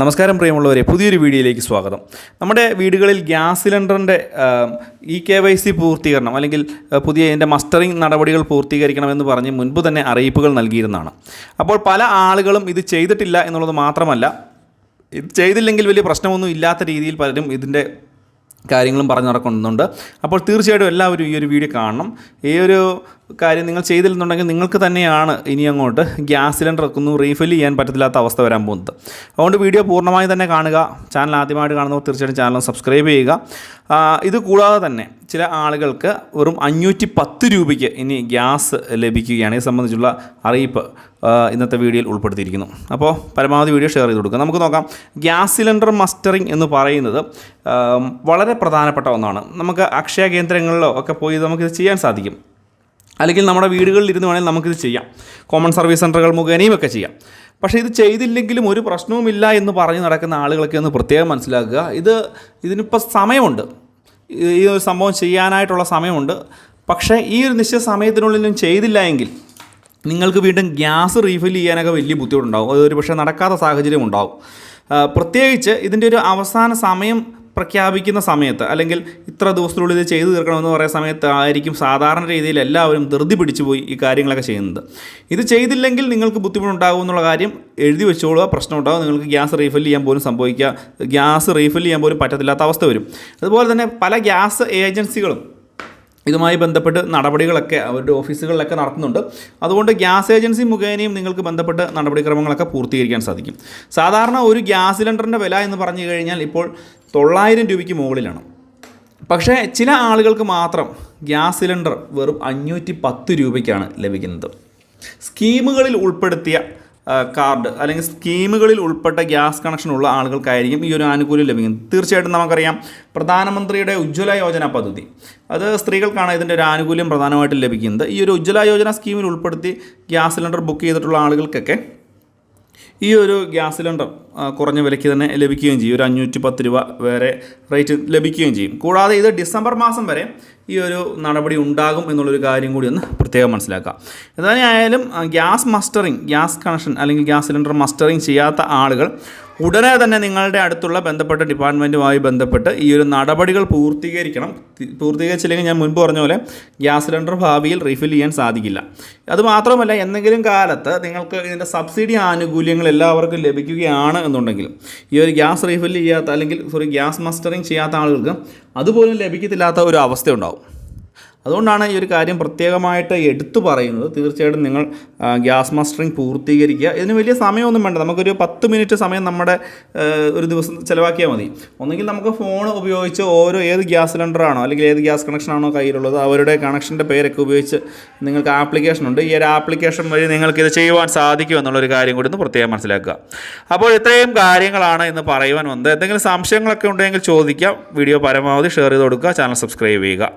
നമസ്കാരം പ്രിയമുള്ളവരെ പുതിയൊരു വീഡിയോയിലേക്ക് സ്വാഗതം. നമ്മുടെ വീടുകളിൽ ഗ്യാസ് സിലിണ്ടറിന്റെ ഇ കെ വൈ സി പൂർത്തീകരണം അല്ലെങ്കിൽ പുതിയ ഇതിന്റെ മസ്റ്ററിംഗ് നടപടികൾ പൂർത്തീകരിക്കണമെന്ന് പറഞ്ഞ് മുൻപ് തന്നെ അറിയിപ്പുകൾ നൽകിയിരുന്നതാണ്. അപ്പോൾ പല ആളുകളും ഇത് ചെയ്തിട്ടില്ല എന്നുള്ളത് മാത്രമല്ല ഇത് ചെയ്തില്ലെങ്കിൽ വലിയ പ്രശ്നമൊന്നും ഇല്ലാത്ത രീതിയിൽ പലരും ഇതിന്റെ കാര്യങ്ങളും പറഞ്ഞു നടക്കുന്നുണ്ട്. അപ്പോൾ തീർച്ചയായിട്ടും എല്ലാവരും ഈ ഒരു വീഡിയോ കാണണം. ഈ ഒരു കാര്യം നിങ്ങൾ ചെയ്തില്ലെന്നുണ്ടെങ്കിൽ നിങ്ങൾക്ക് തന്നെയാണ് ഇനി അങ്ങോട്ട് ഗ്യാസ് സിലിണ്ടർ ഒക്കുന്നു റീഫിൽ ചെയ്യാൻ പറ്റത്തില്ലാത്ത അവസ്ഥ വരാൻ പോകുന്നത്. അതുകൊണ്ട് വീഡിയോ പൂർണമായി തന്നെ കാണുക. ചാനൽ ആദ്യമായിട്ട് കാണുന്നവർ തീർച്ചയായിട്ടും ചാനൽ സബ്സ്ക്രൈബ് ചെയ്യുക. ഇത് കൂടാതെ തന്നെ ചില ആളുകൾക്ക് വെറും അഞ്ഞൂറ്റി പത്ത് രൂപയ്ക്ക് ഇനി ഗ്യാസ് ലഭിക്കുകയാണ്. ഇത് സംബന്ധിച്ചുള്ള അറിയിപ്പ് ഇന്നത്തെ വീഡിയോയിൽ ഉൾപ്പെടുത്തിയിരിക്കുന്നു. അപ്പോൾ പരമാവധി വീഡിയോ ഷെയർ ചെയ്ത് കൊടുക്കുക. നമുക്ക് നോക്കാം. ഗ്യാസ് സിലിണ്ടർ മസ്റ്ററിംഗ് എന്ന് പറയുന്നത് വളരെ പ്രധാനപ്പെട്ട ഒന്നാണ്. നമുക്ക് അക്ഷയ കേന്ദ്രങ്ങളിലോ ഒക്കെ പോയി നമുക്കിത് ചെയ്യാൻ സാധിക്കും. അല്ലെങ്കിൽ നമ്മുടെ വീടുകളിൽ ഇരുന്ന് വേണമെങ്കിൽ നമുക്കിത് ചെയ്യാം. കോമൺ സർവീസ് സെന്ററുകൾ മുഖേനയും ഒക്കെ ചെയ്യാം. പക്ഷേ ഇത് ചെയ്തില്ലെങ്കിലും ഒരു പ്രശ്നവുമില്ല എന്ന് പറഞ്ഞ് നടക്കുന്ന ആളുകളൊക്കെ ഒന്ന് പ്രത്യേകം മനസ്സിലാക്കുക. ഇത് ഇതിനിപ്പോൾ സമയമുണ്ട്. ഈ ഒരു സംഭവം ചെയ്യാനായിട്ടുള്ള സമയമുണ്ട്. പക്ഷേ ഈ ഒരു നിശ്ചിത സമയത്തിനുള്ളിലും ചെയ്തില്ല എങ്കിൽ നിങ്ങൾക്ക് വീണ്ടും ഗ്യാസ് റീഫിൽ ചെയ്യാനൊക്കെ വലിയ ബുദ്ധിമുട്ടുണ്ടാകും അതൊരു പക്ഷേ നടക്കാത്ത സാഹചര്യം ഉണ്ടാകും പ്രത്യേകിച്ച് ഇതിന്റെ ഒരു അവസാന സമയം പ്രഖ്യാപിക്കുന്ന സമയത്ത് അല്ലെങ്കിൽ ഇത്ര ദിവസത്തിനുള്ളിൽ ഇത് ചെയ്തു തീർക്കണമെന്ന് പറയുന്ന സമയത്ത് ആയിരിക്കും സാധാരണ രീതിയിൽ എല്ലാവരും ധൃതി പിടിച്ചു പോയി ഈ കാര്യങ്ങളൊക്കെ ചെയ്യുന്നത്. ഇത് ചെയ്തില്ലെങ്കിൽ നിങ്ങൾക്ക് ബുദ്ധിമുട്ടുണ്ടാകും എന്നുള്ള കാര്യം എഴുതി വെച്ചോളുക പ്രശ്നം ഉണ്ടാകും നിങ്ങൾക്ക് ഗ്യാസ് റീഫിൽ ചെയ്യാൻ പോലും സംഭവിക്കുക ഗ്യാസ് റീഫിൽ ചെയ്യാൻ പോലും പറ്റത്തില്ലാത്ത അവസ്ഥ വരും. അതുപോലെ തന്നെ പല ഗ്യാസ് ഏജൻസികളും ഇതുമായി ബന്ധപ്പെട്ട് നടപടികളൊക്കെ അവരുടെ ഓഫീസുകളിലൊക്കെ നടത്തുന്നുണ്ട്. അതുകൊണ്ട് ഗ്യാസ് ഏജൻസി മുഖേനയും നിങ്ങൾക്ക് ബന്ധപ്പെട്ട് നടപടിക്രമങ്ങളൊക്കെ പൂർത്തീകരിക്കാൻ സാധിക്കും. സാധാരണ ഒരു ഗ്യാസ് സിലിണ്ടറിന്റെ വില എന്ന് പറഞ്ഞു കഴിഞ്ഞാൽ ഇപ്പോൾ തൊള്ളായിരം രൂപയ്ക്ക് മുകളിലാണ്. പക്ഷേ ചില ആളുകൾക്ക് മാത്രം ഗ്യാസ് സിലിണ്ടർ വെറും അഞ്ഞൂറ്റി പത്ത് രൂപയ്ക്കാണ് ലഭിക്കുന്നത്. സ്കീമുകളിൽ ഉൾപ്പെടുത്തിയ കാർഡ് അല്ലെങ്കിൽ സ്കീമുകളിൽ ഉൾപ്പെട്ട ഗ്യാസ് കണക്ഷൻ ഉള്ള ആളുകൾക്കായിരിക്കും ഈ ഒരു ആനുകൂല്യം ലഭിക്കുന്നത്. തീർച്ചയായിട്ടും നമുക്കറിയാം പ്രധാനമന്ത്രിയുടെ ഉജ്ജ്വല യോജന പദ്ധതി. അത് സ്ത്രീകൾക്കാണ് ഇതിന്റെ ഒരു ആനുകൂല്യം പ്രധാനമായിട്ടും ലഭിക്കുന്നത്. ഈ ഒരു ഉജ്ജ്വല യോജന സ്കീമിൽ ഉൾപ്പെടുത്തി ഗ്യാസ് സിലിണ്ടർ ബുക്ക് ചെയ്തിട്ടുള്ള ആളുകൾക്കൊക്കെ ഈ ഒരു ഗ്യാസ് സിലിണ്ടർ കുറഞ്ഞ വിലയ്ക്ക് തന്നെ ലഭിക്കുകയും ചെയ്യും. ഒരു അഞ്ഞൂറ്റി പത്ത് രൂപ വരെ റേറ്റ് ലഭിക്കുകയും ചെയ്യും. കൂടാതെ ഇത് ഡിസംബർ മാസം വരെ ഈ ഒരു നടപടി ഉണ്ടാകും എന്നുള്ളൊരു കാര്യം കൂടി ഒന്ന് പ്രത്യേകം മനസ്സിലാക്കാം. എന്തായാലും ഗ്യാസ് മസ്റ്ററിങ് ഗ്യാസ് കണക്ഷൻ അല്ലെങ്കിൽ ഗ്യാസ് സിലിണ്ടർ മസ്റ്ററിങ് ചെയ്യാത്ത ആളുകൾ ഉടനെ തന്നെ നിങ്ങളുടെ അടുത്തുള്ള ബന്ധപ്പെട്ട ഡിപ്പാർട്ട്മെന്റുമായി ബന്ധപ്പെട്ട് ഈ ഒരു നടപടികൾ പൂർത്തീകരിക്കണം. പൂർത്തീകരിച്ചില്ലെങ്കിൽ ഞാൻ മുൻപ് പറഞ്ഞ പോലെ ഗ്യാസ് സിലിണ്ടർ ഭാവിയിൽ റീഫിൽ ചെയ്യാൻ സാധിക്കില്ല. അതുമാത്രമല്ല എന്തെങ്കിലും കാലത്ത് നിങ്ങൾക്ക് ഇതിന്റെ സബ്സിഡി ആനുകൂല്യങ്ങൾ എല്ലാവർക്കും ലഭിക്കുകയാണ് എന്നുണ്ടെങ്കിൽ ഈ ഒരു ഗ്യാസ് റീഫിൽ ചെയ്യാത്ത അല്ലെങ്കിൽ സോറി ഗ്യാസ് മസ്റ്ററിങ് ചെയ്യാത്ത ആളുകൾക്ക് അതുപോലും ലഭിക്കത്തില്ലാത്ത ഒരു അവസ്ഥയുണ്ടാവും. അതുകൊണ്ടാണ് ഈ ഒരു കാര്യം പ്രത്യേകമായിട്ട് എടുത്തു പറയുന്നത്. തീർച്ചയായിട്ടും നിങ്ങൾ ഗ്യാസ് മസ്റ്ററിങ് പൂർത്തീകരിക്കുക. ഇതിന് വലിയ സമയമൊന്നും വേണ്ട. നമുക്കൊരു പത്ത് മിനിറ്റ് സമയം നമ്മുടെ ഒരു ദിവസം ചിലവാക്കിയാൽ മതി. ഒന്നെങ്കിൽ നമുക്ക് ഫോൺ ഉപയോഗിച്ച് ഓരോ ഏത് ഗ്യാസ് സിലിണ്ടറാണോ അല്ലെങ്കിൽ ഏത് ഗ്യാസ് കണക്ഷനാണോ കയ്യിലുള്ളത് അവരുടെ കണക്ഷന്റെ പേരൊക്കെ ഉപയോഗിച്ച് നിങ്ങൾക്ക് ആപ്ലിക്കേഷൻ ഉണ്ട്. ഈ ഒരു ആപ്ലിക്കേഷൻ വഴി നിങ്ങൾക്ക് ഇത് ചെയ്യുവാൻ സാധിക്കും എന്നുള്ളൊരു കാര്യം കൂടി ഒന്ന് പ്രത്യേകം മനസ്സിലാക്കുക. അപ്പോൾ ഇത്രയും കാര്യങ്ങളാണ് ഇന്ന് പറയുവാൻ വന്നത്. എന്തെങ്കിലും സംശയങ്ങളൊക്കെ ഉണ്ടെങ്കിൽ ചോദിക്കാം. വീഡിയോ പരമാവധി ഷെയർ ചെയ്ത് കൊടുക്കുക. ചാനൽ സബ്സ്ക്രൈബ് ചെയ്യുക.